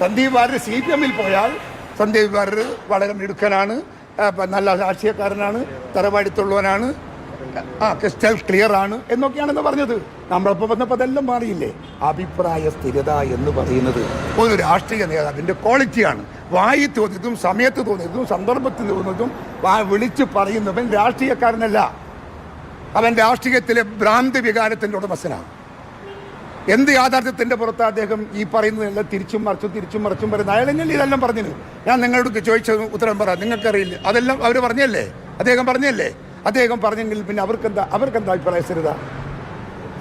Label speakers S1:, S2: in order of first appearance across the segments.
S1: Sandeep Warrier C P എമ്മിൽ പോയാൽ സന്ദീപ് വാര്യർ വളരെ മിടുക്കനാണ്. നല്ല രാഷ്ട്രീയക്കാരനാണ് തറവാടിത്തുള്ളവനാണ്. ആ ക്രിസ്റ്റൽ ക്ലിയർ ആണ് എന്നൊക്കെയാണെന്ന് പറഞ്ഞത്. നമ്മളിപ്പോൾ വന്നപ്പോൾ അതെല്ലാം മാറിയില്ലേ? അഭിപ്രായ സ്ഥിരത എന്ന് പറയുന്നത് ഒരു രാഷ്ട്രീയ നേതാവിന്റെ ക്വാളിറ്റിയാണ്. വായി തോന്നിയതും സമയത്ത് തോന്നിയതും സന്ദർഭത്തിൽ തോന്നിയതും വിളിച്ച് പറയുന്നവൻ രാഷ്ട്രീയക്കാരനല്ല. അവൻ രാഷ്ട്രീയത്തിലെ ഭ്രാന്തി വികാരത്തിന്റെ ഉടമസ്ഥനാണ്. എന്ത് യാഥാർത്ഥ്യത്തിന്റെ പുറത്ത് അദ്ദേഹം ഈ പറയുന്നതെല്ലാം തിരിച്ചും മറിച്ചും തിരിച്ചും മറിച്ചും പറയുന്നത്? അയാളെങ്കിലും ഇതെല്ലാം പറഞ്ഞു ഞാൻ നിങ്ങളോട് ചോദിച്ച ഉത്തരം പറ. നിങ്ങൾക്കറിയില്ല. അതെല്ലാം അവർ പറഞ്ഞല്ലേ? അദ്ദേഹം പറഞ്ഞല്ലേ? അദ്ദേഹം പറഞ്ഞെങ്കിൽ പിന്നെ അവർക്കെന്താ അവർക്കെന്താ അഭിപ്രായ സ്ഥിരത?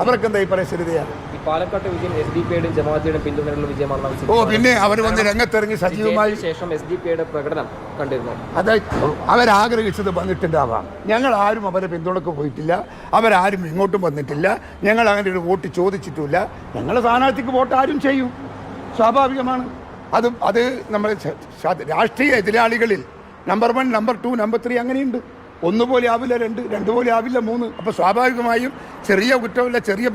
S1: അവർക്കെന്താ അഭിപ്രായ സ്ഥിരതയാണ്
S2: ഈ പാലക്കാട്ട് വിജയം എസ് ഡി പിയുടെയും ജമാഅത്തിയുടെയും പിന്തുണയുള്ള വിജയമാണ്
S1: ഓ പിന്നെ അവർ വന്ന് രംഗത്തിറങ്ങി സജീവമായി
S2: ശേഷം എസ് ഡി പിയുടെ പ്രകടനം കണ്ടിരുന്നു.
S1: അത് അവരാഗ്രഹിച്ചത് വന്നിട്ടുണ്ടാവാം. ഞങ്ങൾ ആരും അവരെ പിന്തുണക്ക് പോയിട്ടില്ല. അവരാരും ഇങ്ങോട്ടും വന്നിട്ടില്ല. ഞങ്ങൾ അങ്ങനെ ഒരു വോട്ട് ചോദിച്ചിട്ടില്ല ഞങ്ങൾ സ്ഥാനാർത്ഥിക്ക് വോട്ട് ആരും ചെയ്യും. സ്വാഭാവികമാണ്. അത് അത് നമ്മൾ രാഷ്ട്രീയ എതിരാളികളിൽ number one number two number three അങ്ങനെയുണ്ട്. ഒന്നുപോലെ ആവില്ല രണ്ട് രണ്ട് പോലെ ആവില്ല മൂന്ന്. അപ്പോൾ സ്വാഭാവികമായും ചെറിയ കുറ്റമില്ല ചെറിയ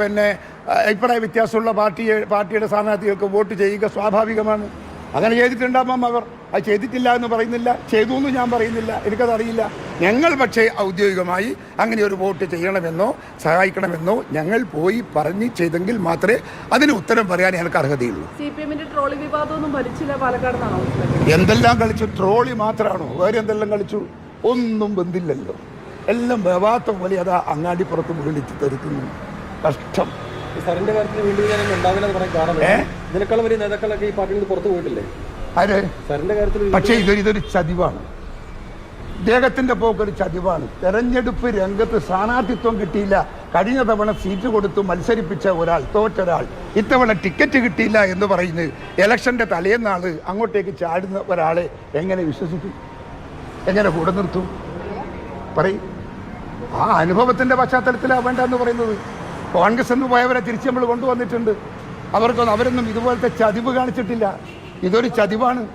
S1: പിന്നെ അഭിപ്രായ വ്യത്യാസമുള്ള പാർട്ടിയെ പാർട്ടിയുടെ സ്ഥാനാർത്ഥികൾക്ക് വോട്ട് ചെയ്യുക സ്വാഭാവികമാണ്. അങ്ങനെ ചെയ്തിട്ടുണ്ടാവാം അവർ. അത് ചെയ്തിട്ടില്ല എന്ന് പറയുന്നില്ല. ചെയ്തു എന്ന് ഞാൻ പറയുന്നില്ല. എനിക്കതറിയില്ല. ഞങ്ങൾ പക്ഷേ ഔദ്യോഗികമായി അങ്ങനെ ഒരു വോട്ട് ചെയ്യണമെന്നോ സഹായിക്കണമെന്നോ ഞങ്ങൾ പോയി പറഞ്ഞ് ചെയ്തെങ്കിൽ മാത്രമേ അതിന് ഉത്തരം പറയാൻ ഞങ്ങൾക്ക് അർഹതയുള്ളൂ. എന്തെല്ലാം കളിച്ചു? ട്രോളി മാത്രമാണോ വേറെ എന്തെല്ലാം കളിച്ചു? ഒന്നും ബന്ധില്ലല്ലോ. എല്ലാം വേവാത്ത പോലെ അത് അങ്ങാടിപ്പുറത്ത് മുകളിച്ച് തരുത്തുന്നു. കഷ്ടം.
S2: സാറിന്റെ കാര്യത്തിൽ വീണ്ടും ഞാൻ ഉണ്ടാവില്ല എന്ന് പറയാൻ കാരണം ഇതിനേക്കാളും വലിയ നേതാക്കളൊക്കെ ഈ പാർട്ടിയിൽ നിന്ന് പുറത്തു പോയിട്ടില്ലേ?
S1: ആര്?
S2: സറിന്റെ കാര്യത്തിൽ
S1: പക്ഷേ ഇതൊരു ഇതൊരു ചതിവാണ്. ഇദ്ദേഹത്തിന്റെ പോക്കൊരു ചതിവാണ്. തെരഞ്ഞെടുപ്പ് രംഗത്ത് സ്ഥാനാർത്ഥിത്വം കിട്ടിയില്ല. കഴിഞ്ഞ തവണ സീറ്റ് കൊടുത്ത് മത്സരിപ്പിച്ച ഒരാൾ തോറ്റൊരാൾ ഇത്തവണ ടിക്കറ്റ് കിട്ടിയില്ല എന്ന് പറയുന്നത് ഇലക്ഷന്റെ തലേന്നാൾ അങ്ങോട്ടേക്ക് ചാടുന്ന ഒരാളെ എങ്ങനെ വിശ്വസിക്കും? എങ്ങനെ കൂടെ നിർത്തും? പറയും. ആ അനുഭവത്തിന്റെ പശ്ചാത്തലത്തിലാണ് വേണ്ടെന്ന് പറയുന്നത്. കോൺഗ്രസ് എന്ന് പോയവരെ തിരിച്ച് നമ്മൾ കൊണ്ടുവന്നിട്ടുണ്ട്. അവർക്കൊന്നും അവരൊന്നും ഇതുപോലത്തെ ചതിവ് കാണിച്ചിട്ടില്ല. ഇതൊരു ചതിവാണ്.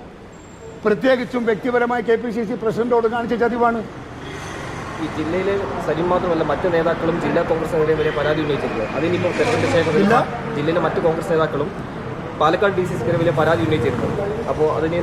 S1: പ്രത്യേകിച്ചും വ്യക്തിപരമായി കെ പി സി സി പ്രസിഡന്റോട് കാണിച്ച ചതിവാണ്.
S2: ഈ ജില്ലയിലെ സലിം മാത്രമല്ല മറ്റ് നേതാക്കളും ജില്ലാ കോൺഗ്രസ് നേതാക്കളെ പരാതി ഉന്നയിച്ചിട്ടുണ്ട് അതിനിപ്പോൾ തെരഞ്ഞെടുപ്പ് ശേഷം. ജില്ലയിലെ മറ്റ് കോൺഗ്രസ് നേതാക്കളും പാലക്കാട് ഡി സി സിക്ക് വലിയ പരാതി ഉന്നയിച്ചിരുന്നു. അപ്പോൾ അതിന്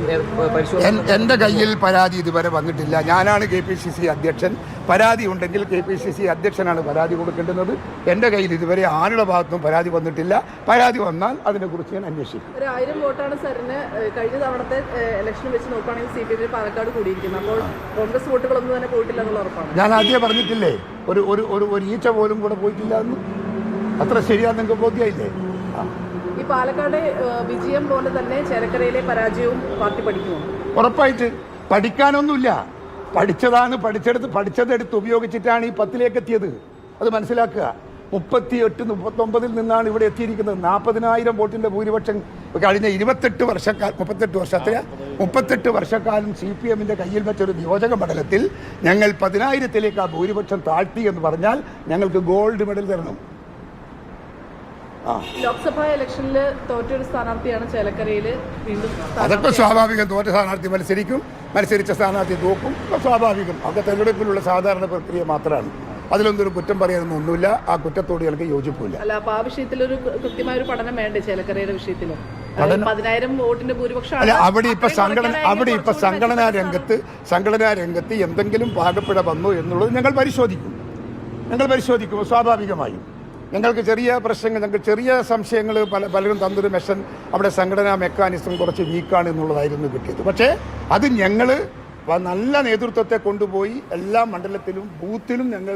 S2: പരിശോധന
S1: എന്റെ കയ്യിൽ പരാതി ഇതുവരെ വന്നിട്ടില്ല. ഞാനാണ് കെ പി സി സി അധ്യക്ഷൻ. പരാതി ഉണ്ടെങ്കിൽ കെ പി സി സി അധ്യക്ഷനാണ് പരാതി കൊടുക്കേണ്ടുന്നത്. എന്റെ കയ്യിൽ ഇതുവരെ ആരുടെ ഭാഗത്തും പരാതി വന്നിട്ടില്ല. പരാതി വന്നാൽ അതിനെക്കുറിച്ച് ഞാൻ അന്വേഷിക്കും.
S3: ഒരു ആയിരം വോട്ടാണ് സാറിന് കഴിഞ്ഞ തവണത്തെ ഇലക്ഷൻ വെച്ച് നോക്കുകയാണെങ്കിൽ സി പി എമ്മിൽ പാലക്കാട് കൂടിയിരിക്കുന്നത് അപ്പോൾ കോൺഗ്രസ് വോട്ടുകളൊന്നും തന്നെ പോയിട്ടില്ല എന്നുള്ള ഉറപ്പാണ്.
S1: ഞാൻ ആദ്യം പറഞ്ഞിട്ടില്ലേ ഒരു ഒരു ഒരു ഒരു ഈച്ച പോലും കൂടെ പോയിട്ടില്ല എന്ന്. അത്ര ശരിയാണെന്ന് നിങ്ങൾക്ക് ബോധ്യമായില്ലേ.
S3: ഈ പാലക്കാട് വിജയം പോലെ തന്നെ ചേലക്കരയിലെ പരാജയവും പാർട്ടി പഠിക്കുമോ
S1: ഉറപ്പായിട്ട് പഠിക്കാനൊന്നുമില്ല. പഠിച്ചതാണ് പഠിച്ചെടുത്ത് പഠിച്ചതെടുത്ത് ഉപയോഗിച്ചിട്ടാണ് ഈ പത്തിലേക്ക് എത്തിയത്. അത് മനസ്സിലാക്കുക. മുപ്പത്തി എട്ട് മുപ്പത്തൊമ്പതിൽ നിന്നാണ് ഇവിടെ എത്തിയിരിക്കുന്നത്. നാൽപ്പതിനായിരം വോട്ടിന്റെ ഭൂരിപക്ഷം കഴിഞ്ഞ ഇരുപത്തെട്ട് വർഷക്കാലം മുപ്പത്തെട്ട് വർഷത്തിൽ മുപ്പത്തെട്ട് വർഷക്കാലം സി പി എമ്മിന്റെ കയ്യിൽ വെച്ച ഒരു നിയോജക മണ്ഡലത്തിൽ ഞങ്ങൾ പതിനായിരത്തിലേക്ക് ആ ഭൂരിപക്ഷം താഴ്ത്തി എന്ന് പറഞ്ഞാൽ ഞങ്ങൾക്ക് ഗോൾഡ് മെഡൽ തരണം.
S3: ലോക്സഭാ ഇലക്ഷനിൽ തോറ്റൊരു സ്ഥാനാർത്ഥിയാണ് ചേലക്കരയിൽ വീണ്ടും
S1: അതൊക്കെ. സ്വാഭാവികം. തോറ്റ സ്ഥാനാർത്ഥി മത്സരിക്കും മത്സരിച്ച സ്ഥാനാർത്ഥി തോക്കും സ്വാഭാവികം. അതൊക്കെ തെരഞ്ഞെടുപ്പിലുള്ള സാധാരണ പ്രക്രിയ മാത്രമാണ് അതിലൊന്നും ഒരു കുറ്റം പറയാനൊന്നും ഒന്നുമില്ല. ആ കുറ്റത്തോട് ഞങ്ങൾക്ക് യോജിപ്പില്ല.
S3: അല്ല അപ്പൊ ആ വിഷയത്തിൽ ഒരു കൃത്യമായ ഒരു പഠനം വേണ്ടേ ചേലക്കരയുടെ വിഷയത്തിൽ
S1: അല്ല അവിടെ ഇപ്പൊ സംഘടന അവിടെ ഇപ്പൊ സംഘടനാ രംഗത്ത് സംഘടനാ രംഗത്ത് എന്തെങ്കിലും പാകപ്പിഴ വന്നു എന്നുള്ളത് ഞങ്ങൾ പരിശോധിക്കും. ഞങ്ങൾ പരിശോധിക്കും. സ്വാഭാവികമായും. ഞങ്ങൾക്ക് ചെറിയ പ്രശ്നങ്ങൾ ഞങ്ങൾക്ക് ചെറിയ സംശയങ്ങൾ പല പലരും തന്നൊരു മെഷൻ അവിടെ സംഘടനാ മെക്കാനിസം കുറച്ച് വീക്കാണ് എന്നുള്ളതായിരുന്നു കിട്ടിയത്. പക്ഷേ അത് ഞങ്ങൾ നല്ല നേതൃത്വത്തെ കൊണ്ടുപോയി എല്ലാ മണ്ഡലത്തിലും ബൂത്തിലും ഞങ്ങൾ